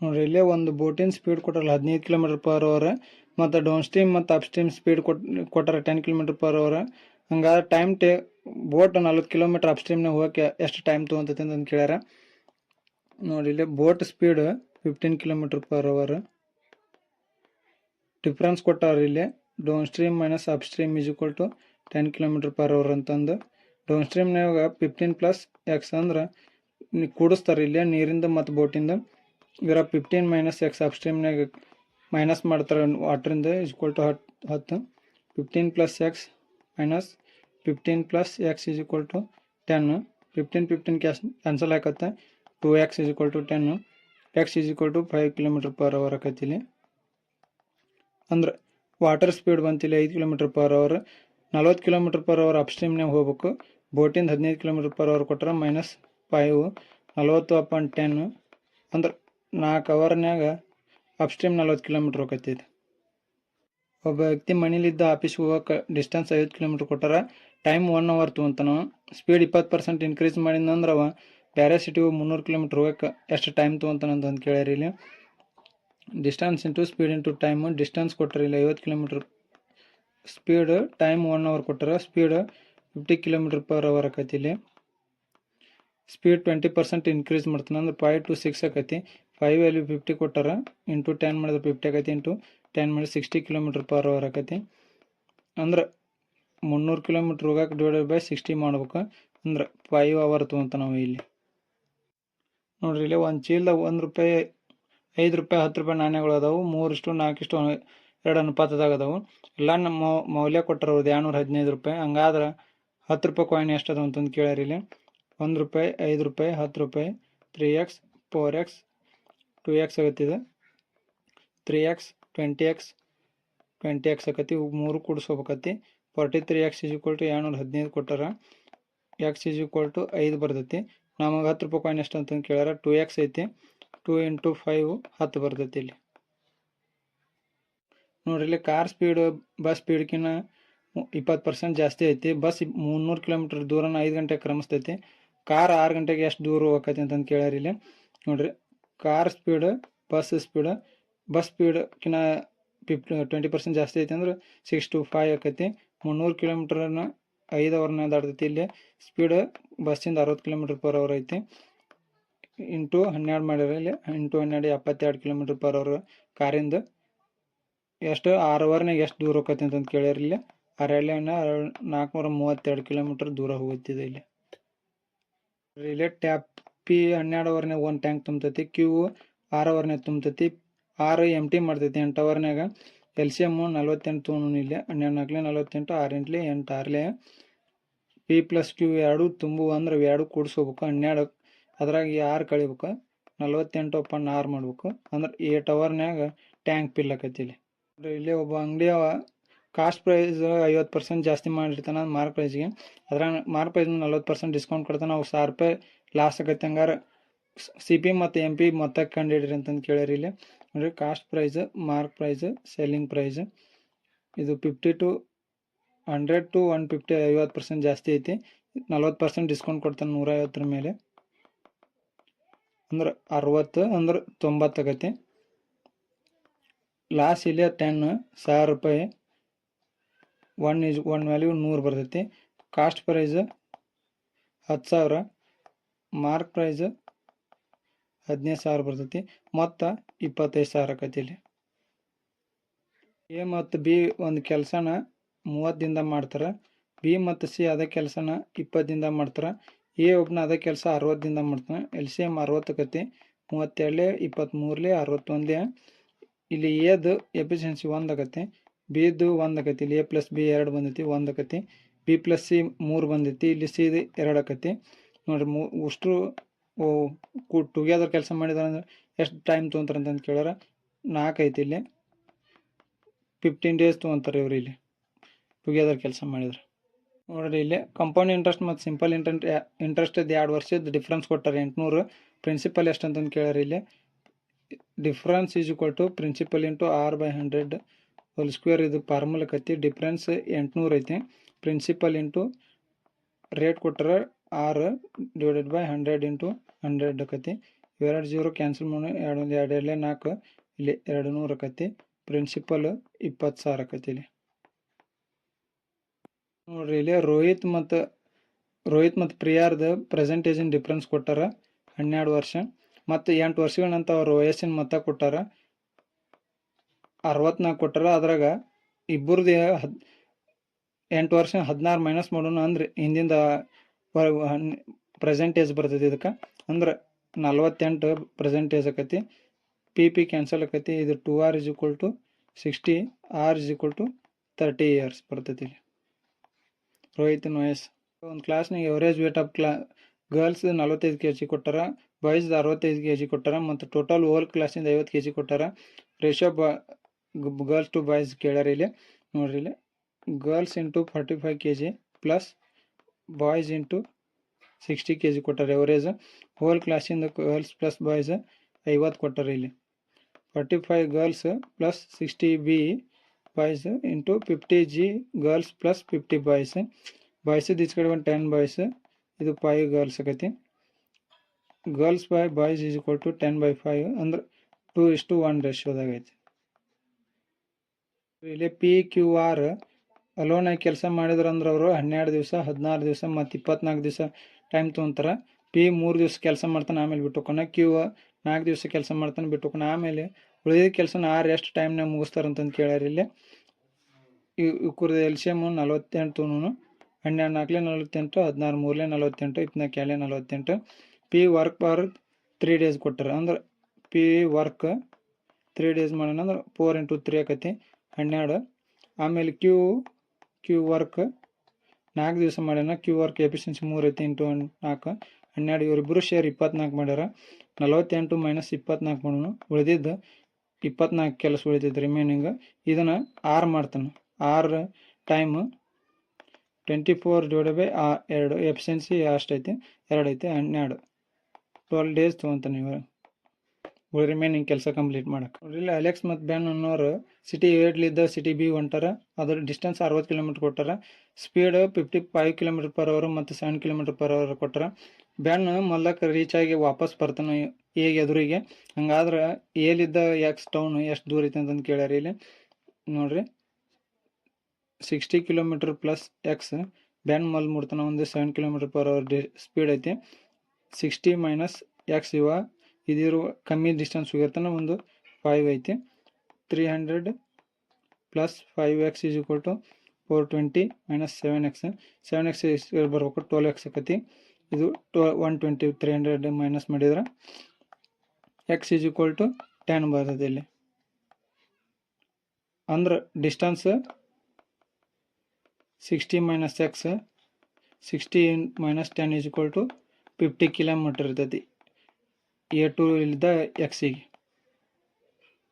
ನೋಡ್ರಿ, ಇಲ್ಲೇ ಒಂದು ಬೋಟಿನ ಸ್ಪೀಡ್ ಕೊಟ್ಟಾರಲ್ಲ ಹದಿನೈದು ಕಿಲೋಮೀಟರ್ ಪರ್ ಅವರ್ ಮತ್ತು ಡೌನ್ ಸ್ಟ್ರೀಮ್ ಮತ್ತು ಅಪ್ ಸ್ಟ್ರೀಮ್ ಸ್ಪೀಡ್ ಕೊಟ್ಟು ಕೊಟ್ಟಾರ ಟೆನ್ ಕಿಲೋಮೀಟರ್ ಪರ್ ಅವರ್ ಹಂಗಾದ್ರೆ ಟೈಮ್ ಟೇ ಬೋಟ್ ನಲ್ವತ್ತು ಕಿಲೋಮೀಟರ್ ಅಪ್ ಸ್ಟ್ರೀಮ್ನಾಗ ಹೋಗಕ್ಕೆ ಎಷ್ಟು ಟೈಮ್ ತೊಗೊಂತೈತೆ ಅಂತ ಕೇಳ್ಯಾರ. ನೋಡಿ ಇಲ್ಲಿ boat speed fifteen kilometre per hour difference ಕೊಟ್ಟಾರ ಇಲ್ಲಿ downstream minus upstream equal to ten kilometre per hour ಅಂತಂದು. ಡೌನ್ ಸ್ಟ್ರೀಮ್ನಾಗ ಫಿಫ್ಟೀನ್ ಪ್ಲಸ್ ಎಕ್ಸ್ ಅಂದ್ರೆ ಕೂಡಿಸ್ತಾರೆ ಇಲ್ಲಿ ನೀರಿಂದ ಮತ್ತು ಬೋಟಿಂದ ಇದರ ಫಿಫ್ಟೀನ್ ಮೈನಸ್ ಎಕ್ಸ್ ಅಪ್ ಸ್ಟ್ರೀಮ್ನಾಗ ಮೈನಸ್ ಮಾಡ್ತಾರೆ ವಾಟ್ರಿಂದ ಈಕ್ವಲ್ ಟು ಹತ್, ಹತ್ತು. Fifteen plus x minus fifteen plus x is equal to ten fifteen fifteen cash cancel ಆಕತ್ತೆ. Two x is equal to ten x is equal to five kilometre per hour ಆಕೈತಿ ಇಲ್ಲಿ. ಅಂದ್ರೆ water speed ಬಂತಿಲ್ಲ ಐದು kilometre per hour ನಲ್ವತ್ತು kilometre per hour ಅಪ್ಸ್ಟ್ರೀಮ್ನಾಗ ಹೋಗ್ಬೇಕು. ಬೋಟಿಂದ ಹದಿನೈದು ಕಿಲೋಮೀಟ್ರ್ ಪರ್ ಅವರ್ ಕೊಟ್ಟರೆ ಮೈನಸ್ ಫೈವ್ ನಲ್ವತ್ತು ಅಪಾನ್ ಟೆನ್ ಅಂದ್ರೆ ನಾಲ್ಕು ಅವರ್ನ್ಯಾಗ ಅಪ್ ಸ್ಟ್ರೀಮ್ ನಲ್ವತ್ತು ಕಿಲೋಮೀಟ್ರ್ ಹೋಗತ್ತೆ ಇದು ಒಬ್ಬ ವ್ಯಕ್ತಿ ಮನೇಲಿದ್ದ ಆಫೀಸ್ಗೆ ಹೋಗೋಕೆ ಡಿಸ್ಟೆನ್ಸ್ ಐವತ್ತು ಕಿಲೋಮೀಟ್ರ್ ಕೊಟ್ಟಾರ ಟೈಮ್ ಒನ್ ಅವರ್ ತೊಗೊಂತಾನ. ಸ್ಪೀಡ್ ಇಪ್ಪತ್ತು ಪರ್ಸೆಂಟ್ ಇನ್ಕ್ರೀಸ್ ಮಾಡಿದಂದ್ರೆ ಅವ ಬೇರೆ ಸಿಟಿಗೆ ಮುನ್ನೂರು ಕಿಲೋಮೀಟ್ರ್ ಹೋಗೋಕೆ ಎಷ್ಟು ಟೈಮ್ ತೊಗೊಂತಾನ ಅಂತ ಕೇಳ್ಯಾರ ಇಲ್ಲಿ. Distance into speed into time distance ಕೊಟ್ಟರೆ ಇಲ್ಲಿ ಐವತ್ತು kilometre speed time one hour ಕೊಟ್ಟಾರ speed fifty kilometre per hour ಆಕೈತಿ ಇಲ್ಲಿ. ಸ್ಪೀಡ್ ಟ್ವೆಂಟಿ ಪರ್ಸೆಂಟ್ ಇನ್ಕ್ರೀಸ್ ಮಾಡ್ತಾನೆ ಅಂದ್ರೆ ಫೈವ್ ಟು ಸಿಕ್ಸ್ ಆಕೈತಿ. ಫೈವ್ ವ್ಯಾಲ್ಯೂ ಫಿಫ್ಟಿ ಕೊಟ್ಟಾರ ಇಂಟು ಟೆನ್ ಮಾಡಿದ್ರೆ ಫಿಫ್ಟಿ ಆಗೈತಿ ಇಂಟು ಟೆನ್ ಮಾಡಿ ಸಿಕ್ಸ್ಟಿ ಕಿಲೋಮೀಟ್ರ್ ಪರ್ ಅವರ್ ಆಕೈತಿ ಅಂದ್ರೆ ಮುನ್ನೂರು ಕಿಲೋಮೀಟ್ರ್ ಹೋಗಕ್ಕೆ ಡಿವೈಡೆಡ್ ಬೈ ಸಿಕ್ಸ್ಟಿ ಮಾಡ್ಬೇಕು. ಅಂದ್ರೆ ಫೈವ್ ಅವರ್ ತೊಗೊಂತ ನಾವು ಇಲ್ಲಿ. ನೋಡ್ರಿ, ಇಲ್ಲಿ ಒಂದು ಚೀಲದಾಗ ಒಂದು ರೂಪಾಯಿ, ಐದು ರೂಪಾಯಿ, ಹತ್ತು ರೂಪಾಯಿ ನಾಣ್ಯಗಳು ಅದಾವು. ಮೂರಿಷ್ಟು, ನಾಲ್ಕಿಷ್ಟು ಎರಡು ಅನುಪಾತದಾಗ ಅದಾವು. ಎಲ್ಲ ನಮ್ಮ ಮೌಲ್ಯ ಕೊಟ್ಟರು ಅವ್ರದ್ದು ಎರಡುನೂರ ಹದಿನೈದು ರೂಪಾಯಿ. ಹಂಗಾದ್ರೆ ಹತ್ತು ರೂಪಾಯಿ ಕಾಯಿನ್ ಎಷ್ಟು ಅದಾವ ಅಂತಂದು ಕೇಳ್ಯಾರ ಇಲ್ಲಿ. ಒಂದು ರೂಪಾಯಿ, ಐದು ರೂಪಾಯಿ, ಹತ್ತು ರೂಪಾಯಿ three x four x two x ಆಗತ್ತಿದೆ. Three x twenty x twenty x ಆಕತಿ ಇವು ಮೂರು ಕೂಡಿಸ್ಕೋಬೇಕತಿ forty three x is equal to ಏಳ್ನೂರ ಹದಿನೈದು ಕೊಟ್ಟಾರ. ಎಕ್ಸ್ ಇಸ್ ಈಕ್ವಲ್ ಟು ಐದು ಬರ್ತೈತಿ. ನಮಗೆ ಹತ್ತು ರೂಪಾಯಿ ಕಾಯಿನ್ ಎಷ್ಟು ಅಂತಂದು ಕೇಳ್ಯಾರ. ಟು ಎಕ್ಸ್ ಐತಿ. ಟೂ ಇಂಟು ಫೈವ್ ಹತ್ತು ಬರ್ತೈತಿ ಇಲ್ಲಿ. ನೋಡ್ರಿ ಇಲ್ಲಿ ಕಾರ್ ಸ್ಪೀಡ್ ಬಸ್ ಸ್ಪೀಡ್ಕಿನ್ನ ಇಪ್ಪತ್ತು ಪರ್ಸೆಂಟ್ ಜಾಸ್ತಿ ಐತಿ. ಬಸ್ ಮುನ್ನೂರು ಕಿಲೋಮೀಟ್ರ್ ದೂರನ ಐದು ಗಂಟೆಗೆ ಕ್ರಮಿಸ್ತೈತಿ. ಕಾರ್ ಆರು ಗಂಟೆಗೆ ಎಷ್ಟು ದೂರ ಹೋಗಕೈತಿ ಅಂತಂದು ಕೇಳ್ಯಾರ ಇಲ್ಲಿ. ನೋಡ್ರಿ car speed bus speed bus ಸ್ಪೀಡ್ಕಿನ್ನ fifty twenty percent ಜಾಸ್ತಿ ಐತಿ ಅಂದ್ರೆ ಸಿಕ್ಸ್ ಟು ಫೈವ್ ಆಕೈತಿ. ಮುನ್ನೂರು ಕಿಲೋಮೀಟ್ರನ್ನ ಐದು ಅವರ್ನ ದಾಟ್ತೈತಿ. ಇಲ್ಲಿ ಸ್ಪೀಡ್ ಬಸ್ಸಿಂದ ಅರವತ್ತು ಕಿಲೋಮೀಟ್ರ್ ಪರ್ ಅವರ್ ಐತಿ. ಇಂಟು ಹನ್ನೆರಡು ಮಾಡ್ಯಾರ ಇಲ್ಲಿ. ಇಂಟು ಹನ್ನೆರಡು ಎಪ್ಪತ್ತೆರಡು ಕಿಲೋಮೀಟ್ರ್ ಪರ್ ಅವರ್ ಕಾರಿಂದ ಎಷ್ಟು ಆರು ಅವರ್ನಾಗ ಎಷ್ಟು ದೂರ ಹೋಗತ್ತೆ ಅಂತಂದು ಕೇಳ್ಯಾರ ಇಲ್ಲಿ. ಅರಳ್ಯನ ನಾಲ್ಕುನೂರ ಮೂವತ್ತೆರಡು ಕಿಲೋಮೀಟ್ರ್ ದೂರ ಹೋಗುತ್ತಿದೆ ಇಲ್ಲಿ. ಇಲ್ಲಿ ಟ್ಯಾಪ್ ಪಿ ಹನ್ನೆರಡು ಅವರ್ನಾಗ ಒಂದು ಟ್ಯಾಂಕ್ ತುಂಬತೈತಿ ಕ್ಯೂ ಆರು ಅವರ್ನಾಗ ತುಂಬತೈತಿ ಆರು ಎಂ ಟಿ ಮಾಡ್ತೈತಿ ಎಂಟು ಅವರ್ನಾಗ ಎಲ್ ಸಿ ಎಮ್ಮು ನಲ್ವತ್ತೆಂಟು ತೊಗೊಂಡು ಇಲ್ಲಿ, ಹನ್ನೆರಡು ನಾಲ್ಕಲೆ ನಲ್ವತ್ತೆಂಟು ಆರು ಎಂಟ್ಲೆ ಎಂಟು ಆರ್ಲೆ. ಪಿ ಪ್ಲಸ್ ಕ್ಯೂ ಎರಡು ತುಂಬು ಅಂದ್ರೆ ಎರಡು ಕೂಡಿಸ್ಕೋಬೇಕು, ಹನ್ನೆರಡು ಅದ್ರಾಗ ಆರು ಕಳಿಬೇಕು, ನಲ್ವತ್ತೆಂಟು ಪಾಯಿಂಟ್ ಆರು ಮಾಡ್ಬೇಕು, ಅಂದ್ರೆ ಏಟ್ ಅವರ್ನ್ಯಾಗ ಟ್ಯಾಂಕ್ ಫಿಲ್ ಇಲ್ಲಿ. ಇಲ್ಲಿ ಒಬ್ಬ ಅಂಗಡಿ ಅವ ಕಾಸ್ಟ್ ಪ್ರೈಸ್ ಐವತ್ತು ಪರ್ಸೆಂಟ್ ಜಾಸ್ತಿ ಮಾಡಿರ್ತಾನೆ ಮಾರ್ಕ್ ಪ್ರೈಸ್ಗೆ ಅದ್ರಾಗ ಮಾರ್ಕ್ ಪ್ರೈಸ್ ನಲ್ವತ್ತು ಪರ್ಸೆಂಟ್ ಡಿಸ್ಕೌಂಟ್ ಕೊಡ್ತಾನೆ, ಅವು ಸಾವಿರ ರೂಪಾಯಿ ಲಾಸ್ ಆಗತ್ತೆ ಹಂಗಾರೆ ಸಿ ಪಿ ಮತ್ತು ಎಂ ಪಿ ಮೊತ್ತ ಕಂಡು ಅಂತಂದು ಕೇಳ್ಯಾರ ಇಲ್ಲಿ. ನೋಡ್ರಿ cost price mark price selling price ಇದು fifty to hundred to one fifty ಐವತ್ತು ಪರ್ಸೆಂಟ್ ಜಾಸ್ತಿ ಐತಿ. ನಲ್ವತ್ತು ಪರ್ಸೆಂಟ್ ಡಿಸ್ಕೌಂಟ್ ಕೊಡ್ತಾನೆ ನೂರ ಐವತ್ತರ ಮೇಲೆ. ಅಂದ್ರೆ ಅರವತ್ತು, ಅಂದ್ರೆ ತೊಂಬತ್ತು ಆಗತ್ತೆ ಲಾಸ್ ಇಲ್ಲಿ ಟೆನ್ ಸಾವಿರ ರೂಪಾಯಿ ಒನ್ ಇಸ್ ಒನ್ ವ್ಯಾಲ್ಯೂ ನೂರು ಬರ್ತೈತಿ. ಕಾಸ್ಟ್ ಪ್ರೈಸ್ ಹತ್ತು ಸಾವಿರ ಮಾರ್ಕ್ ಪ್ರೈಸ್ ಹದಿನೈದು ಸಾವಿರ ಬರ್ತೈತಿ, ಮೊತ್ತ ಇಪ್ಪತ್ತೈದು ಸಾವಿರ ಆಕೈತಿ ಇಲ್ಲಿ. ಎ ಮತ್ತು ಬಿ ಒಂದು ಕೆಲಸನ ಮೂವತ್ತಿಂದ ಮಾಡ್ತಾರೆ ಬಿ ಮತ್ತು ಸಿ ಅದೇ ಕೆಲಸನ ಇಪ್ಪತ್ತಿಂದ ಮಾಡ್ತಾರೆ ಎ ಒಬ್ಬನ ಅದೇ ಕೆಲಸ ಅರವತ್ತಿಂದ ಮಾಡ್ತಾನೆ ಎಲ್ ಸಿ ಎಂ ಅರವತ್ತು ಆಕೈತಿ, ಮೂವತ್ತೆರಡಲೆ ಇಪ್ಪತ್ತ್ಮೂರಲೆ ಅರವತ್ತೊಂದೇ ಇಲ್ಲಿ ಎದು ಎಫಿಷಿಯನ್ಸಿ ಒಂದು ಆಗತ್ತೆ ಬಿದು ಒಂದು ಆಕೈತಿ, ಇಲ್ಲಿ ಎ ಪ್ಲಸ್ ಬಿ ಎರಡು ಬಂದೈತಿ, ಒಂದು ಆಕೈತಿ ಬಿ ಪ್ಲಸ್ ಸಿ ಮೂರು ಬಂದೈತಿ, ಇಲ್ಲಿ ಸಿ ಎರಡು ಆಕೈತಿ. ನೋಡ್ರಿ, ಮೂ ಅಷ್ಟು ಕೂ ಟುಗೆದರ್ ಕೆಲಸ ಮಾಡಿದಾರೆ ಅಂದ್ರೆ ಎಷ್ಟು ಟೈಮ್ ತೊಗೊಂತಾರೆ ಅಂತಂದು ಕೇಳ್ಯಾರ. ನಾಲ್ಕು ಐತಿ ಇಲ್ಲಿ. ಫಿಫ್ಟೀನ್ ಡೇಸ್ ತೊಗೊಂತಾರೆ ಇವ್ರು ಇಲ್ಲಿ. ಟುಗೆದರ್ ಕೆಲಸ ಮಾಡಿದ್ರೆ. ನೋಡ್ರಿ ಇಲ್ಲಿ ಕಂಪೌಂಡ್ ಇಂಟ್ರೆಸ್ಟ್ ಮತ್ತು ಸಿಂಪಲ್ ಇಂಟ್ರೆಂಟ್ ಇಂಟ್ರೆಸ್ಟ್ ಇದ್ದು ಎರಡು ವರ್ಷದ ಡಿಫ್ರೆನ್ಸ್ ಕೊಟ್ಟಾರೆ ಎಂಟುನೂರು. ಪ್ರಿನ್ಸಿಪಲ್ ಎಷ್ಟು ಅಂತಂದು ಕೇಳ್ಯಾರ ಇಲ್ಲಿ. Difference is equal to principal into R by hundred whole square ಇದು ಫಾರ್ಮುಲಕ್ಕೆ ಡಿಫ್ರೆನ್ಸ್ ಎಂಟುನೂರು ಐತಿ. ಪ್ರಿನ್ಸಿಪಲ್ ಇಂಟು ರೇಟ್ ಕೊಟ್ಟರೆ R divided by hundred into hundred ಆಕತಿ ಇವೆರಡು ಜೀರೋ ಕ್ಯಾನ್ಸಲ್ ಮಾಡಿ, ಎರಡು ಒಂದು ಎರಡು ಎರಡಲೆ ನಾಲ್ಕು, ಇಲ್ಲಿ ಎರಡು ನೂರು ಆಕತಿ ಪ್ರಿನ್ಸಿಪಲ್ ಇಪ್ಪತ್ತು ಸಾವಿರ ಆಕತಿ ಇಲ್ಲಿ. ನೋಡ್ರಿ, ಇಲ್ಲಿ ರೋಹಿತ್ ಮತ್ತು ರೋಹಿತ್ ಮತ್ತು ಪ್ರಿಯಾರ್ದ ಪ್ರೆಸೆಂಟೇಜನ್ ಡಿಫ್ರೆನ್ಸ್ ಕೊಟ್ಟಾರ, ಹನ್ನೆರಡು ವರ್ಷ. ಮತ್ತು ಎಂಟು ವರ್ಷಗಳ ನಂತರ ಅವ್ರ ವಯಸ್ಸಿನ ಮೊತ್ತ ಕೊಟ್ಟಾರ. ಅರವತ್ನಾಲ್ಕು ಕೊಟ್ಟಾರ, ಅದ್ರಾಗ ಇಬ್ಬರದ್ದು ಹದ್ ಎಂಟು ವರ್ಷ ಹದಿನಾರು ಮೈನಸ್ ಮಾಡೋಣ ಅಂದ್ರೆ. ಹಿಂದಿಂದ ಪ್ರೆಸೆಂಟೇಜ್ ಬರ್ತೈತಿ ಇದಕ್ಕೆ. ಅಂದ್ರೆ ನಲ್ವತ್ತೆಂಟು ಪ್ರೆಸೆಂಟೇಜ್ ಆಕತಿ. ಪಿ ಪಿ ಕ್ಯಾನ್ಸಲ್ ಆಕತಿ. ಇದು two R is equal to sixty R is equal to thirty years ಬರ್ತೈತಿ ರೋಹಿತನ ವಯಸ್ಸು ಒಂದು ಕ್ಲಾಸ್ನಾಗ average weight of class girls ನಲ್ವತ್ತೈದು ಕೆ ಜಿ ಕೊಟ್ಟಾರ ಬಾಯ್ಸ್ ಅರವತ್ತೈದು ಕೆ ಜಿ ಕೊಟ್ಟಾರ, ಮತ್ತು ಟೋಟಲ್ ಓಲ್ ಕ್ಲಾಸಿಂದ ಐವತ್ತು ಕೆ ಜಿ ಕೊಟ್ಟಾರ ರೇಷೋ ಬಾ ಗರ್ಲ್ಸ್ ಟು ಬಾಯ್ಸ್ ಕೇಳ್ಯಾರ ಇಲ್ಲಿ. ನೋಡ್ರಿ ಇಲ್ಲಿ. Girls into forty five K G plus boys into sixty K G ಕೊಟ್ಟಾರೆ average whole ಕ್ಲಾಸಿಂದ ಗರ್ಲ್ಸ್ ಪ್ಲಸ್ ಬಾಯ್ಸ್ ಐವತ್ತು ಕೊಟ್ಟಾರೆ ಇಲ್ಲಿ forty five girls plus sixty B boys into fifty G girls plus fifty boys ಬಾಯ್ಸಿದ್ದು ಈಚೆ ಕಡೆ ಒಂದು ten boys ಇದು five girls ಆಕೈತಿ girls by boys is equal to ten by five ಅಂದ್ರೆ ಟೂ ಇಸ್ ಟು ಒನ್ ರೇಷಿಯೋದಾಗ ಐತಿ ಇಲ್ಲಿ P Q R alone ಆಗಿ ಕೆಲಸ ಮಾಡಿದ್ರಂದ್ರೆ ಅವರು ಹನ್ನೆರಡು ದಿವಸ, ಹದಿನಾರು ದಿವಸ ಮತ್ತು ಇಪ್ಪತ್ನಾಲ್ಕು ದಿವಸ ಟೈಮ್ ತೊಗೊಂತಾರೆ. ಪಿ ಮೂರು ದಿವಸ ಕೆಲಸ ಮಾಡ್ತಾನೆ, ಆಮೇಲೆ ಬಿಟ್ಟುಕೊನ ಕ್ಯೂ ನಾಲ್ಕು ದಿವಸ ಕೆಲಸ ಮಾಡ್ತಾನೆ ಬಿಟ್ಟುಕೊನ ಆಮೇಲೆ ಉಳಿದ ಕೆಲಸನ ಆರು ಎಷ್ಟು ಟೈಮ್ನಾಗ ಮುಗಿಸ್ತಾರಂತಂದು ಕೇಳ್ಯಾರ ಇಲ್ಲಿ. ಇವ್ರದ್ದು ಎಲ್ ಸಿ ಎಂ ನಲವತ್ತೆಂಟು ಹನ್ನೆರಡು ನಾಲ್ಕಲೇ ನಲವತ್ತೆಂಟು, ಹದಿನಾರು ಮೂರಲೇ ನಲವತ್ತೆಂಟು ಇಪ್ಪತ್ನಾಲ್ಕು ಎರಡಲೇ ನಲವತ್ತೆಂಟು. P work per three days ಕೊಟ್ಟರು. ಅಂದ್ರೆ ಪಿ ವರ್ಕ್ ತ್ರೀ ಡೇಸ್ ಮಾಡೋಣ ಅಂದ್ರೆ ಫೋರ್ ಇಂಟು ತ್ರೀ ಆಕತಿ, ಹನ್ನೆರಡು. ಆಮೇಲೆ ಕ್ಯೂ ಕ್ಯೂ ವರ್ಕ್ ನಾಲ್ಕು ದಿವಸ ಮಾಡ್ಯಾನ. ಕ್ಯೂ ವರ್ಕ್ ಎಫಿಷಿಯನ್ಸಿ ಮೂರು ಐತಿ ಇಂಟು ನಾಲ್ಕು ಹನ್ನೆರಡು ಇವರಿಬ್ಬರು ಶೇರ್ ಇಪ್ಪತ್ನಾಲ್ಕು ಮಾಡ್ಯಾರ. ನಲವತ್ತೆಂಟು ಮೈನಸ್ ಇಪ್ಪತ್ನಾಲ್ಕು ಮಾಡೋಣ ಉಳಿದಿದ್ದು ಇಪ್ಪತ್ನಾಲ್ಕು ಕೆಲಸ ಉಳಿತೈತೆ ರಿಮೈನಿಂಗ್ ಇದನ್ನು ಆರು ಮಾಡ್ತಾನೆ. ಆರು time twenty four divide by ಆ ಎರಡು. ಎಫಿಷಿಯನ್ಸಿ ಅಷ್ಟೈತಿ. ಎರಡು ಐತಿ ಹನ್ನೆರಡು. ಟ್ವೆಲ್ ಡೇಸ್ ತೊಗೊತಾನೆ ಇವರು. ರಿಮೈನಿಂಗ್ ಕೆಲಸ ಕಂಪ್ಲೀಟ್ ಮಾಡಕ್ಕೆ ಇಲ್ಲ ಅಲೆಕ್ಸ್ ಮತ್ತು ಬ್ಯಾನ್ ಅನ್ನೋರು ಸಿಟಿ ಏಟ್ಲಿದ್ದ ಸಿಟಿ ಬಿ ಹೊಂಟಾರ. ಅದ್ರ ಡಿಸ್ಟೆನ್ಸ್ ಅರವತ್ತು ಕಿಲೋಮೀಟ್ರ್ ಕೊಟ್ಟಾರ. Speed fifty five kilometre per hour ಮತ್ತು ಸೆವೆನ್ ಕಿಲೋಮೀಟ್ರ್ ಪರ್ ಅವರ್ ಕೊಟ್ಟಾರ. ಬ್ಯಾನ್ ಮೊದಲಕ್ಕೆ ರೀಚ್ ಆಗಿ ವಾಪಸ್ ಬರ್ತಾನೆ ಈಗ ಎದುರಿಗೆ. ಹಂಗಾದ್ರೆ ಏಲಿದ್ದ ಎಕ್ಸ್ ಟೌನ್ ಎಷ್ಟು ದೂರ ಐತೆ ಅಂತಂದು ಕೇಳ್ಯಾರ ಇಲ್ಲಿ. ನೋಡ್ರಿ sixty kilometre plus x van ಮಲ್ ಮುಡ್ತಾನ ಒಂದು seven kilometre per hour speed ಐತಿ. ಸಿಕ್ಸ್ಟಿ ಮೈನಸ್ ಎಕ್ಸ್ ಇವ ಇದಿರುವ ಕಮ್ಮಿ ಡಿಸ್ಟೆನ್ಸ್ ಹೋಗಿರ್ತಾನೆ ಒಂದು ಫೈವ್ ಐತಿ. Three hundred plus five x is equal to four twenty minus seven x seven x ಬರ್ಬೇಕು ಟ್ವೆಲ್ ಎಕ್ಸ್ ಆಕತಿ. ಇದು ಟ್ವ one twenty three hundred minus ಮಾಡಿದ್ರೆ x is equal to ten ಬರ್ತದೆ ಇಲ್ಲಿ. ಅಂದ್ರೆ distance sixty minus x sixty minus ten is equal to fifty kilometre ಇರ್ತೈತಿ. A to ಇಲ್ಲಿದ್ದ ಎಕ್ಸಿಗೆ